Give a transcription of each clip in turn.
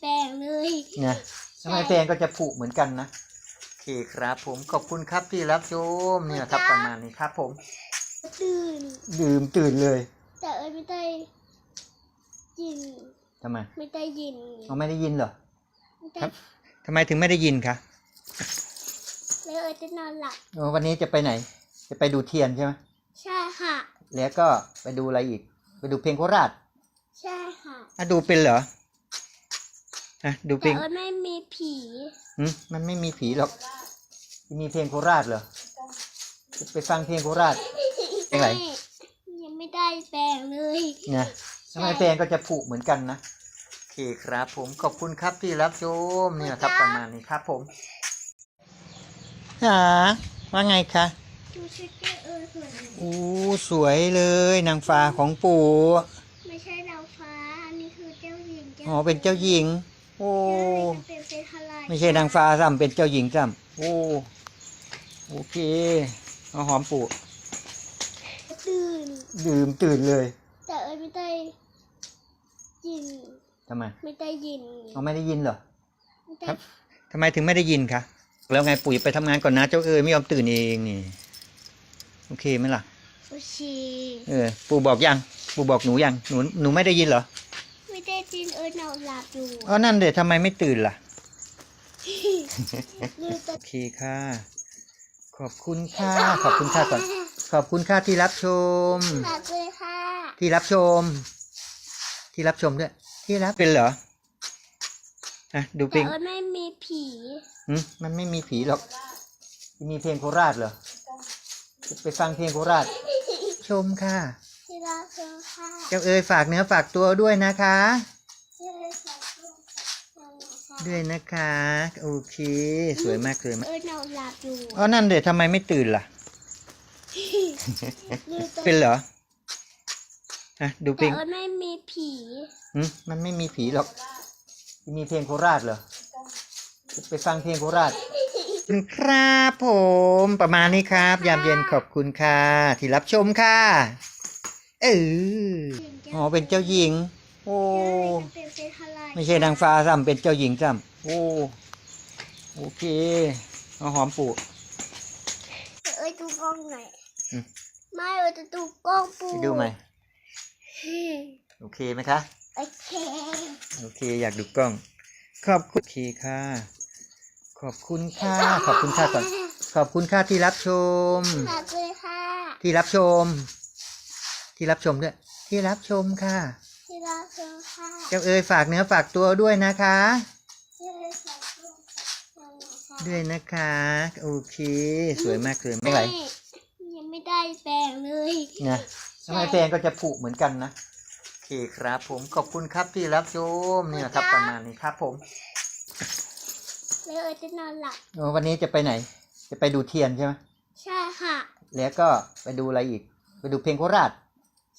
แปลงเลยนะทำไมแปลงก็จะผุเหมือนกันนะโอเคครับ ผมขอบคุณครับที่รับชมเนี่ยครับประมาณนี้ครับ ผม ตื่น ดื่มตื่นเลย แต่เอ้ยไม่ได้ยินทำไมไม่ได้ยินเราไม่ได้ยินเหรอไม่ได้ครับทำไมถึงไม่ได้ยินคะแล้วเอ้ยจะนอนหลับอ๋อวันนี้จะไปไหน จะไปดูเทียนใช่ไหมใช่ค่ะแล้วก็ไปดูอะไรอีก ไปดูเพลงโคราชใช่ค่ะอะดูเป็นเหรอ อะดูเพแต่ลงเอ้ยไม่มีผีหืมมันไม่มีผีหรอก มีเพลงโคราชเหรอ ไปฟังเพลงโคราช เพลงอะไรม่ยังไม่ได้แปลงเลย นะทำไมแปลงก็จะผุเหมือนกันนะ โอเคครับผมขอบคุณครับที่รับชมเนี่ยครับประมาณนี้ครับผมหาว่าไงคะ ดูชุดที่เอ้ยสวยอู้สวยเลยนางฟ้าของปู่ไม่ใช่ดาวฟ้า อันนี้คือเจ้าหญิงอ๋อเป็นเจ้าหญิง โอ้เจ้าหญิงเป็นเป็นอะไรไม่ใช่นางฟ้าซ้ำเป็นเจ้าหญิงซ้ำโอ้โอเคเอาหอมปู่ตื่น ดื่มตื่นเลยแต่เอ้ยไม่ได้ยิน ทำไมไม่ได้ยินเขาไม่ได้ยินเหรอไม่ได้ครับทำไมถึงไม่ได้ยินคะแล้วไงปู่ไปทำงานก่อนนะ เจ้าเอ๋ยไม่ยอมตื่นเองนี่โอเคไหมล่ะ โอชีเออปู่บอกยังปู่บอกหนูยังหนูหนูไม่ได้ยินเหรอ ไม่ได้ยินเอ้ยนอนหลับอยู่อ๋อนั่นเดี๋ยวทำไมไม่ตื่นล่ะ ลืมตาโอเคค่ะ ขอบคุณค่ะ ขอบคุณค่ะก่อนขอบคุณค่ะที่รับชม หลับเลยค่ะที่รับชม ที่รับชมด้วย ที่รับเป็นเหรออะดูเพลแต่งเอ้ยไม่มีผีหืมมันไม่มีผีหรอก มีเพลงโคราชเหรอ ไปฟังเพลงโคราช ชมค่ะ ที่รักเธอค่ะ เจ้าเอ๋ยฝากเนื้อฝากตัวด้วยนะคะที่รักเธอค่ะ ด้วยนะคะ โอเค สวยมากเลยมาก เอ้ยนอนหลับอยู่อ๋อ นั่นเดี๋ยวทำไมไม่ตื่นล่ะเป็นเหรออะดูเพแต่ลงเอ้ยไม่มีผีหืมมันไม่มีผีหรอก มีเพลงโคราชเหรอ ไปฟังเพลงโคราชครับผมประมาณนี้ครับ ยามเย็นขอบคุณค่ะ ที่รับชมค่ะ เอออ๋อเป็นเจ้าหญิง โอ้เป็นเป็นอะไรไม่ใช่นางฟ้าซ้ำเป็นเจ้าหญิงซ้ำโอ้โอเคเอาหอมปู่ เอ้ยดูกล้องหน่อยอืม ไม่เอ้ยจะดูกล้องปูไปดูไหมโอเคไหมคะ โอเคโอเค อยากดูกล้อง ขอบคุณโอเคค่ะ ขอบคุณค่ะ ขอบคุณค่ะก่อน ขอบคุณค่ะที่รับชมหลับเลยค่ะ ที่รับชม ที่รับชมด้วย ที่รับชมค่ะ ที่รักเธอค่ะ เจ้าเอ๋ยฝากเนื้อฝากตัวด้วยนะคะที่รักเธอค่ะด้วยนะคะ โอเค สวยมากเลยไม่ไหวยังไม่ได้แปลงเลยนะทำไมแปลงก็จะผุเหมือนกันนะโอเคครับ ผมขอบคุณครับที่รับชมเนี่ยครับ ประมาณนี้ครับ ผมแล้วเอ้ยจะนอนหลับอ๋อวันนี้จะไปไหน จะไปดูเทียนใช่ไหมใช่ค่ะ แล้วก็ไปดูอะไรอีก ไปดูเพลงโคราช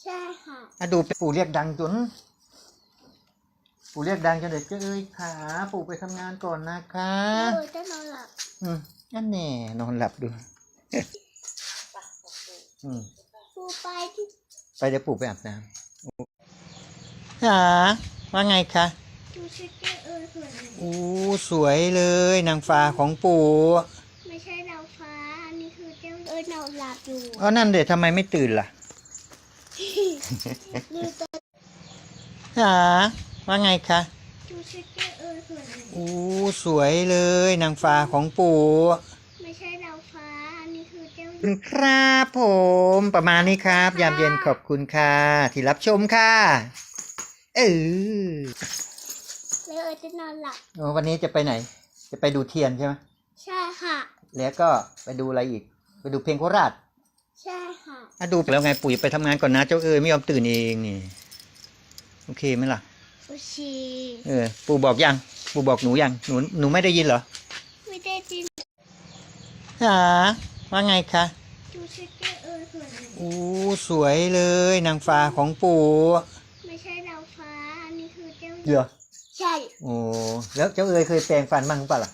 ใช่ค่ะอะดูปู่เรียกดังจน ปู่เรียกดังจนเด็กเจ้าเอ้ยขาปู่ไปทำงานก่อนนะคะแล้วเอ้ยจะนอนหลับอืมนั่นแน่นอนหลับดู อืม ปูไปที่ไปเดี๋ยวปู่ไปอาบน้ำหาว่าไงคะ ดูชุดที่เอ้ยสวยอู้สวยเลยนางฟ้าของปู่ไม่ใช่ดาวฟ้า อันนี้คือเจ้าเอ้ยนอนหลับอยู่อ๋อนั่นเดี๋ยวทำไมไม่ตื่นล่ะลืมตาหา ว่าไงคะดูชุดที่เอ้ยสวยอู้สวยเลยนางฟ้าของปู่ไม่ใช่ดาวฟ้า อันนี้คือเจ้าครับผม ประมาณนี้ครับ ยามเย็นขอบคุณค่ะ ที่รับชมค่ะเออแล้วเอ้ยจะนอนหลับอ๋อวันนี้จะไปไหน จะไปดูเทียนใช่ไหมใช่ค่ะ แล้วก็ไปดูอะไรอีก ไปดูเพลงโคราชใช่ค่ะ อะดูแล้วไงปู่ไปทำงานก่อนนะเจ้าเอ๋ยไม่ยอมตื่นเองนี่ โอเคไหมล่ะ โอชีเออ ปู่บอกยัง ปู่บอกหนูยัง หนู หนูไม่ได้ยินเหรอไม่ได้ยินหาว่าไงคะดูชุดที่เอ้ยสวยอู้สวยเลยนางฟ้าของปู่ไม่ใช่ดาวฟ้า อันนี้คือเจ้าเหรอใช่โอ้แล้วเจ้าเอ๋ยเคยแปลงฟันบ้างเปล่าล่ะ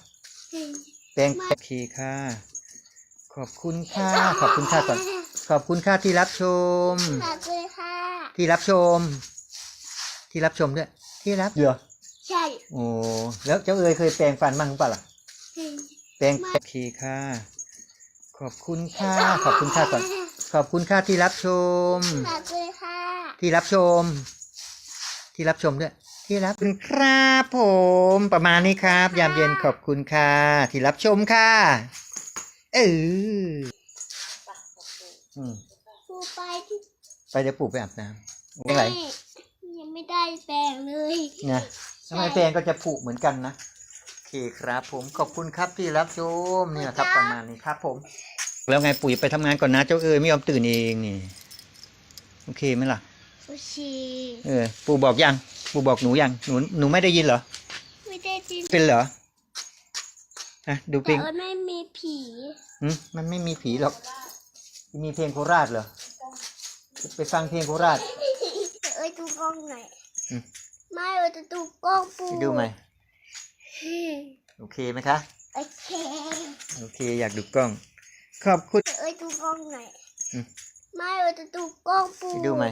แปลงโอเคค่ะ ขอบคุณค่ะ ขอบคุณค่ะก่อน ขอบคุณค่ะที่รับชมหลับเลยค่ะ ที่รับชม ที่รับชมด้วย ที่รับเหรอใช่โอ้แล้วเจ้าเอ๋ยเคยแปรงฟันบ้างหรือเปล่าล่ะเฮ้ยแปรงโอเคค่ะ ขอบคุณค่ะ ขอบคุณค่ะก่อน ขอบคุณค่ะที่รับชมฝากเลยค่ะ ที่รับชม ที่รับชมด้วย ที่รับคุณครับผม ประมาณนี้ครับ ยามเย็นขอบคุณค่ะ ที่รับชมค่ะ เอออืมปูไปที่ไปเดี๋ยวปู่ไปอาบน้ำไม่ไหวยัง ไม่ได้แปลงเลยนะทำไมแปรงก็จะผุเหมือนกันนะโอเคครับ ผมขอบคุณครับที่รับชมเนี่ยครับประมาณนี้ครับผม แล้วไงปู่ไปทำงานก่อนนะ เจ้าเอ๋ยไม่ยอมตื่นเองนี่โอเคไหมล่ะซูชิเออ ปู่บอกยัง ปู่บอกหนูยัง หนูหนูไม่ได้ยินเหรอ ไม่ได้จินเป็นเหรอฮะดูเพลแต่งว่าไม่มีผีหืมมันไม่มีผีหรอก มีเพลงโคราชเหรอ ไปฟังเพลงโคราชเอ้ยดูกล้องหน่อยอืม ไม่เอ้ยจะดูกล้องปูไปดูไหมโอเคไหมคะ โอเคโอเค อยากดูกล้อง ขอบคุณ เอ้ยดูกล้องหน่อยอืม ไม่เอ้ยจะดูกล้องปูไปดูไหม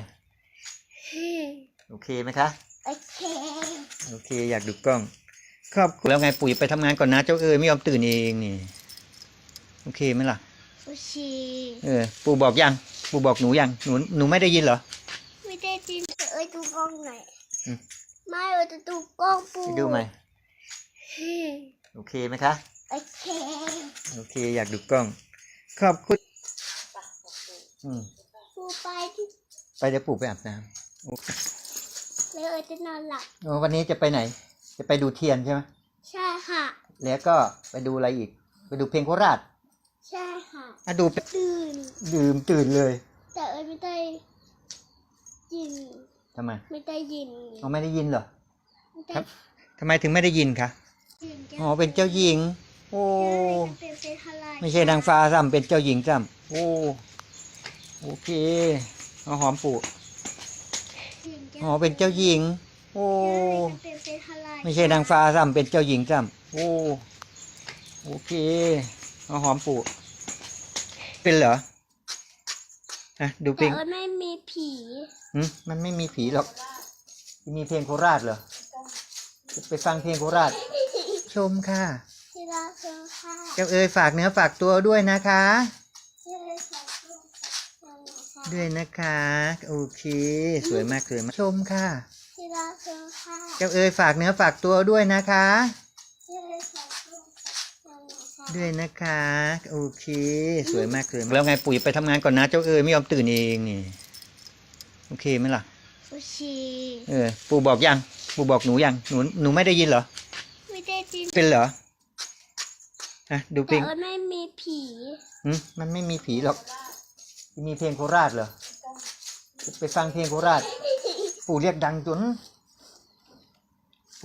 โอเคไหมคะ โอเคโอเค อยากดูกล้อง ขอบคุณแล้วไงปู่ไปทำงานก่อนนะ เจ้าเอ๋ยไม่ยอมตื่นเองนี่ โอเคไหมล่ะซูชิเออ ปู่บอกยัง ปู่บอกหนูยัง หนู หนูไม่ได้ยินเหรอ ไม่ได้จินเอ้ยดูกล้องหน่อยอืม ไม่เอ้ยจะดูกล้องปูไปดูไหมโอเคไหมคะ โอเคโอเค อยากดูกล้อง ขอบคุณอืมปูไปที่ไปเดี๋ยวปู่ไปอาบน้ำโอ้แล้วเอ้ยจะนอนหลับโอ้วันนี้จะไปไหน จะไปดูเทียนใช่ไหมใช่ค่ะ แล้วก็ไปดูอะไรอีก ไปดูเพลงโคราชใช่ค่ะ อะดูไปตื่นดื่มตื่นเลยแต่เอ้ยไม่ได้ยิน ทำไมไม่ได้ยินเขาไม่ได้ยินเหรอไม่ได้ครับทำไมถึงไม่ได้ยินคะยินอ๋อเป็นเจ้าหญิง โอ้เป็นเป็นอะไรไม่ใช่นางฟ้าซ้ำเป็นเจ้าหญิงซ้ำโอ้โอเคเอาหอมปู่อ๋อเป็นเจ้าหญิง โอ้เป็นเป็นอะไรไม่ใช่นางฟ้าซ้ำเป็นเจ้าหญิงซ้ำโอ้โอเคเอาหอมปู่เป็นเหรอ ฮะดูเพแต่ลงเอ้ยไม่มีผีหืมมันไม่มีผีหรอก มีเพลงโคราชเหรอ ไปฟังเพลงโคราช ชมค่ะ ที่รักเธอค่ะเจ้าเอ๋ยฝากเนื้อฝากตัวด้วยนะคะ ที่รักเธอค่ะด้วยนะคะ โอเค สวยมากเลยมากชมค่ะ ที่รักเธอค่ะเจ้าเอ๋ยฝากเนื้อฝากตัวด้วยนะคะ ที่รักเธอค่ะ ด้วยนะคะ โอเค สวยมากเลยแล้วไงปุ๋ยไปทำงานก่อนนะเจ้าเอ๋ยไม่ยอมตื่นเองนี่ โอเคไหมล่ะซูชิเออ ปู่บอกยัง ปู่บอกหนูยัง หนู หนูไม่ได้ยินเหรอ ไม่ได้จินเป็นเหรอฮะดูเพลแต่งเอ้ยไม่มีผีหืมมันไม่มีผีหรอก มีเพลงโคราชเหรอ ไปฟังเพลงโคราช ปู่เรียกดังจน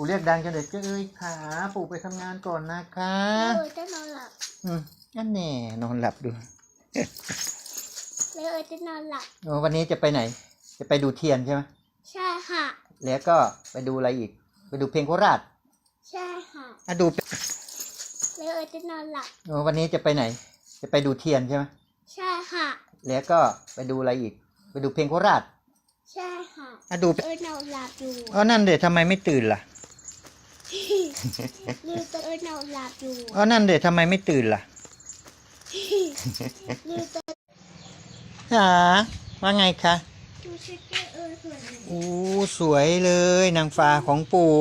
ปู่เรียกดังจนเด็กเอ้ยขาปู่ไปทำงานก่อนนะคะเอ้ยจะนอนหลับอืมนั่นแน่นอนหลับดูแล้วเอ้ยจะนอนหลับโอ้วันนี้จะไปไหน จะไปดูเทียนใช่ไหมใช่ค่ะ แล้วก็ไปดูอะไรอีก ไปดูเพลงโคราช ใช่ค่ะอะดูไปแล้วเอ้ยจะนอนหลับโอ้วันนี้จะไปไหน จะไปดูเทียนใช่ไหมใช่ค่ะ แล้วก็ไปดูอะไรอีก ไปดูเพลงโคราช ใช่ค่ะอะดูไปเอ้ยนอนหลับอยู่ อ๋อนั่นเด็ทำไมไม่ตื่นล่ะ ลืมตัวเอ้ยนอนหลับอยู่อ๋อนั่นเด็ทำไมไม่ตื่นล่ะลืมตัวหาว่าไงคะดูชุดเจ้าเอ้ยส่วนหนึ่งอู้สวยเลยนางฟ้าของปู่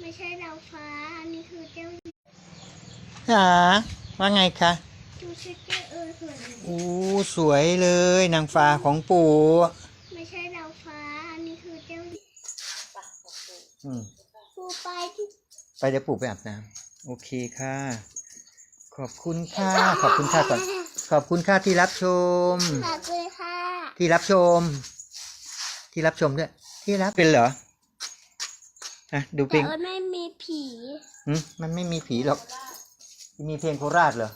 ไม่ใช่ดาวฟ้าอันนี้คือเจ้าหญิงหาว่าไงคะดูชุดเจ้าเอ้ยส่วนหนึ่งอู้สวยเลยนางฟ้าของปู่ไม่ใช่ดาวฟ้าอันนี้คือเจ้าหญิง อืม ปูไปที่ไปเดี๋ยวปู่ไปอาบน้ำโอเคค่ะ ขอบคุณค่ะ ขอบคุณค่ะก่อนขอบคุณค่ะที่รับชมฝากเลยค่ะที่รับชม ที่รับชมด้วย ที่รับเป็นเหรอฮะดูเพแต่ลงเอ้ยไม่มีผีหืมมันไม่มีผีหรอก มีเพลงโคราชเหรอ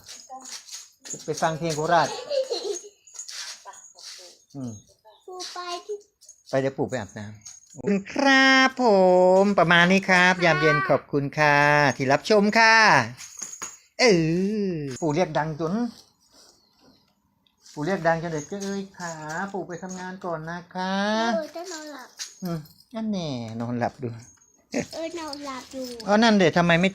ไปฟังเพลงโคราช อืมปูไปที่ไปเดี๋ยวปู่ไปอาบน้ำขอบ คุณครับผมประมาณนี้ครับ ยามเย็นขอบคุณค่ะ ที่รับชมค่ะ เออปู่เรียกดังจนปู่เรียกดังจนเด็กเอ้ยขาปู่ไปทำงานก่อนนะคะ เอ้ยจะนอนหลับอืมนั่นแน่นอนหลับดู เออเราหลับอยู่ อ๋อนั่นเด็ทำไมไม่